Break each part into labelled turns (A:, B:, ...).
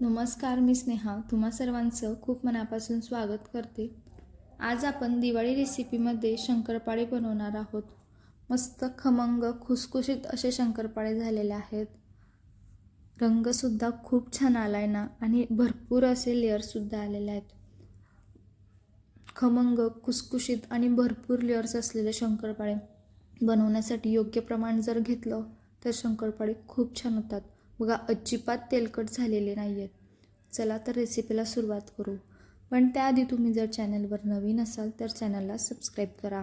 A: नमस्कार मी स्नेहा. तुम्हा सर्वांचं खूप मनापासून स्वागत करते. आज आपण दिवाळी रेसिपीमध्ये शंकरपाळे बनवणार आहोत. मस्त खमंग खुसखुशीत असे शंकरपाळे झालेले आहेत. रंगसुद्धा खूप छान आला आहे ना आणि भरपूर असे लेअर्ससुद्धा आलेले आहेत. खमंग खुसखुशीत आणि भरपूर लेअर्स असलेले शंकरपाळे बनवण्यासाठी योग्य प्रमाण जर घेतलं तर शंकरपाळे खूप छान होतात. बघा अजिबात तेलकट झालेले नाही आहेत चला तर रेसिपीला सुरुवात करू. पण त्याआधी तुम्ही जर चॅनलवर नवीन असाल तर चॅनलला सबस्क्राईब करा.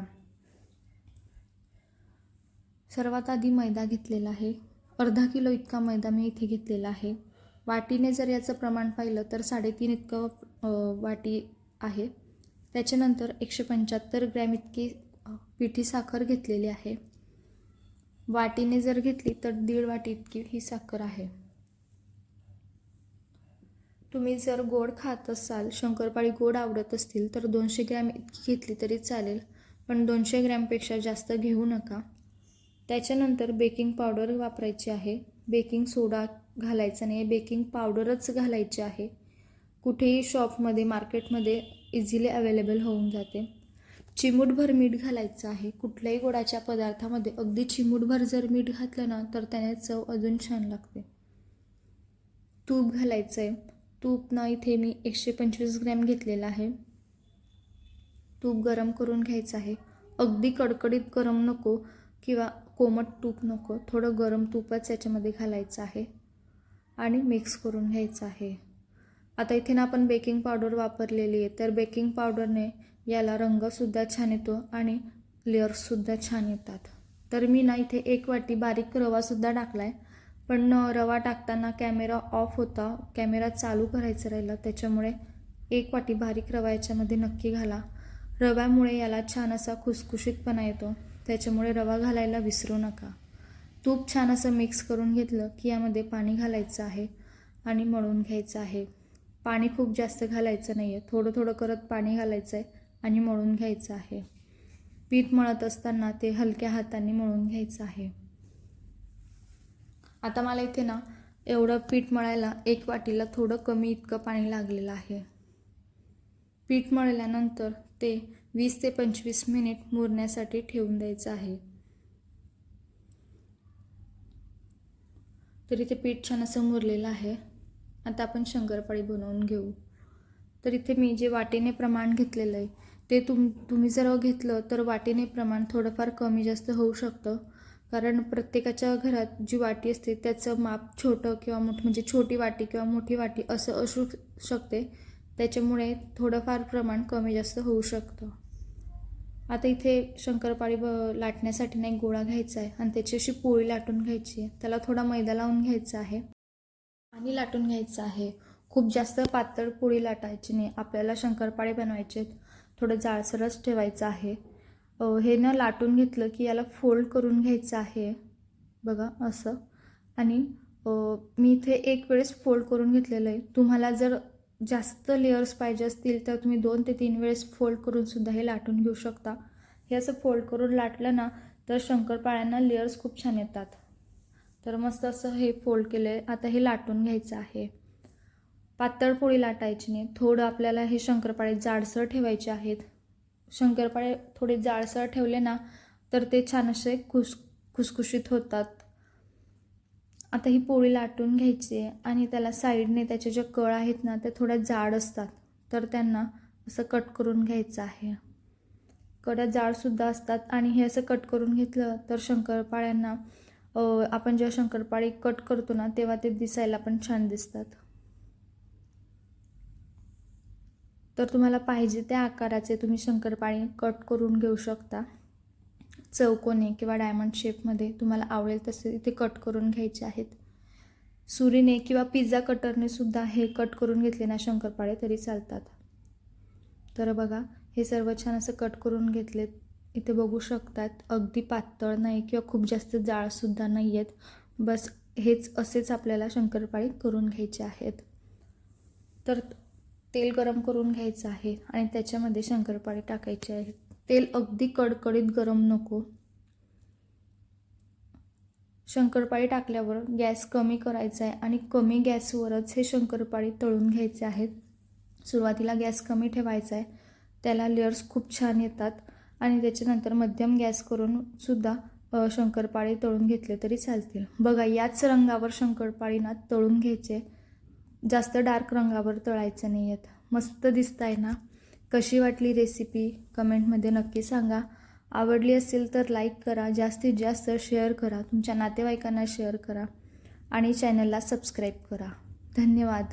A: सर्वात आधी मैदा घेतलेला आहे. अर्धा किलो इतका मैदा मी इथे घेतलेला आहे. वाटीने जर याचं प्रमाण पाहिलं तर साडेतीन इतकं वाटी आहे. त्याच्यानंतर एकशे पंच्याहत्तर ग्रॅम इतकी पिठी साखर घेतलेली आहे. वाटीने जर घेतली तर दीड वाटी इतकी ही साखर आहे. तुम्ही जर गोड खात असाल शंकरपाळी गोड आवडत असतील तर दोनशे ग्रॅम इतकी घेतली तरी चालेल पण दोनशे ग्रॅमपेक्षा जास्त घेऊ नका. त्याच्यानंतर बेकिंग पावडर वापरायची आहे. बेकिंग सोडा घालायचा नाही बेकिंग पावडरच घालायची आहे. कुठेही शॉपमध्ये मार्केटमध्ये इझिली अवेलेबल होऊन जाते. चिमूटभर मीठ घालायचं आहे. कुठल्याही गोडाच्या पदार्थामध्ये अगदी चिमूटभर जर मीठ घातलं ना तर त्याने चव अजून छान लागते. तूप घालायचं आहे तूप ना इथे मी एकशे पंचवीस ग्रॅम घेतलेलं आहे. तूप गरम करून घ्यायचं आहे. अगदी कडकडीत गरम नको किंवा कोमट तूप नको. थोडं गरम तूपच याच्यामध्ये घालायचं आहे आणि मिक्स करून घ्यायचं आहे. आता इथे ना आपण बेकिंग पावडर वापरलेली आहे. तर बेकिंग पावडरने याला रंगसुद्धा छान येतो आणि लेअर्ससुद्धा छान येतात. तर मी ना इथे एक वाटी बारीक रवासुद्धा टाकला आहे पण रवा टाकताना कॅमेरा ऑफ होता. कॅमेरा चालू करायचा राहिला. त्याच्यामुळे एक वाटी बारीक रवा याच्यामध्ये नक्की घाला. रव्यामुळे याला छान असा खुसखुशीतपणा येतो. त्याच्यामुळे रवा घालायला विसरू नका. तूप छान असं मिक्स करून घेतलं की यामध्ये पाणी घालायचं आहे आणि मळून घ्यायचं आहे. पाणी खूप जास्त घालायचं नाही आहे थोडं थोडं करत पाणी घालायचं आहे आणि मळून घ्यायचं आहे. पीठ मळत असताना ते हलक्या हाताने मळून घ्यायचं आहे. आता मला इथे ना एवढं पीठ मळायला एक वाटीला थोडं कमी इतकं पाणी लागलेलं आहे. पीठ मळल्यानंतर ते वीस ते पंचवीस मिनिट मुरण्यासाठी ठेवून द्यायचं आहे. तर इथे पीठ छान असं मुरलेलं आहे. आता आपण शंकरपाळी बनवून घेऊ. तर इथे मी जे वाटीने प्रमाण घेतलेलं आहे ते तुम तुम्ही जर घेतलं तर वाटीने प्रमाण थोडंफार कमी जास्त होऊ शकतं. कारण प्रत्येकाच्या घरात जी वाटी असते त्याचं माप छोटं किंवा मोठं म्हणजे छोटी वाटी किंवा मोठी वाटी असं असू शकते. त्याच्यामुळे थोडंफार प्रमाण कमी जास्त होऊ शकतं. आता इथे शंकरपाळी ब लाटण्यासाठी ना एक गोळा घ्यायचा आहे आणि त्याची अशी पोळी लाटून घ्यायची आहे. त्याला थोडा मैदा लावून घ्यायचा आहे. आणि लाटून घ्यायचं आहे. खूप जास्त पातळ पोळी लाटायची नाही. आपल्याला शंकरपाळे बनवायचे आहेत थोडं जाळसरच ठेवायचं आहे. हे ना लाटून घेतलं की याला फोल्ड करून घ्यायचं आहे. बघा असं. आणि मी इथे एक वेळेस फोल्ड करून घेतलेलं आहे. तुम्हाला जर जास्त लेअर्स पाहिजे असतील तर तुम्ही दोन ते तीन वेळेस फोल्ड करूनसुद्धा हे लाटून घेऊ शकता. हे असं फोल्ड करून लाटलं ना तर शंकरपाळ्यांना लेअर्स खूप छान येतात. तर मस्त असं हे फोल्ड केलं आहे आता हे लाटून घ्यायचं आहे. पातळ पोळी लाटायची नाही. थोडं आपल्याला हे शंकरपाळे जाडसर ठेवायचे आहेत. शंकरपाळे थोडे जाडसर ठेवले ना तर ते छान असे खुस खुसखुशीत होतात. आता ही पोळी लाटून घ्यायची आहे आणि त्याला साईडने त्याचे जे कळ आहेत ना ते थोड्या जाड असतात. तर त्यांना असं कट करून घ्यायचं आहे. कड्या जाडसुद्धा असतात आणि हे असं कट करून घेतलं तर शंकरपाळ्यांना आपण जेव्हा शंकरपाळी कट करतो ना तेव्हा ते दिसायला पण छान दिसतात. तर तुम्हाला पाहिजे त्या आकाराचे तुम्ही शंकरपाळी कट करून घेऊ शकता. चौकोने किंवा डायमंड शेपमध्ये तुम्हाला आवडेल तसे इथे कट करून घ्यायचे आहेत. सुरीने किंवा पिझ्झा कटरने सुद्धा हे कट करून घेतले ना शंकरपाळे तरी चालतात. तर बघा हे सर्व छान असं कट करून घेतलेत. इथे बघू शकतात अगदी पातळ नाही किंवा खूप जास्त जाळसुद्धा नाही आहेत बस हेच असेच आपल्याला शंकरपाळी करून घ्यायचे आहेत. तर तेल गरम करून घ्यायचं आहे आणि त्याच्यामध्ये शंकरपाळे टाकायचे आहेत तेल अगदी कडकडीत गरम नको. शंकरपाळी टाकल्यावर गॅस कमी करायचा आहे आणि कमी गॅसवरच हे शंकरपाळी तळून घ्यायचे आहेत. सुरुवातीला गॅस कमी ठेवायचा आहे. त्याला लेअर्स खूप छान येतात आणि त्याच्यानंतर मध्यम गॅस करून सुद्धा शंकरपाळी तळून घेतले तरी चालतील. बघा याच रंगावर शंकरपाळींना तळून घ्यायचे. जास्त डार्क रंगावर तळायचं नाही आहेत. मस्त दिसत आहे ना? कशी वाटली रेसिपी? कमेंटमध्ये नक्की सांगा. आवडली असेल तर लाईक करा जास्तीत जास्त शेअर करा तुमच्या नातेवाईकांना शेअर करा आणि चॅनलला सबस्क्राईब करा. धन्यवाद.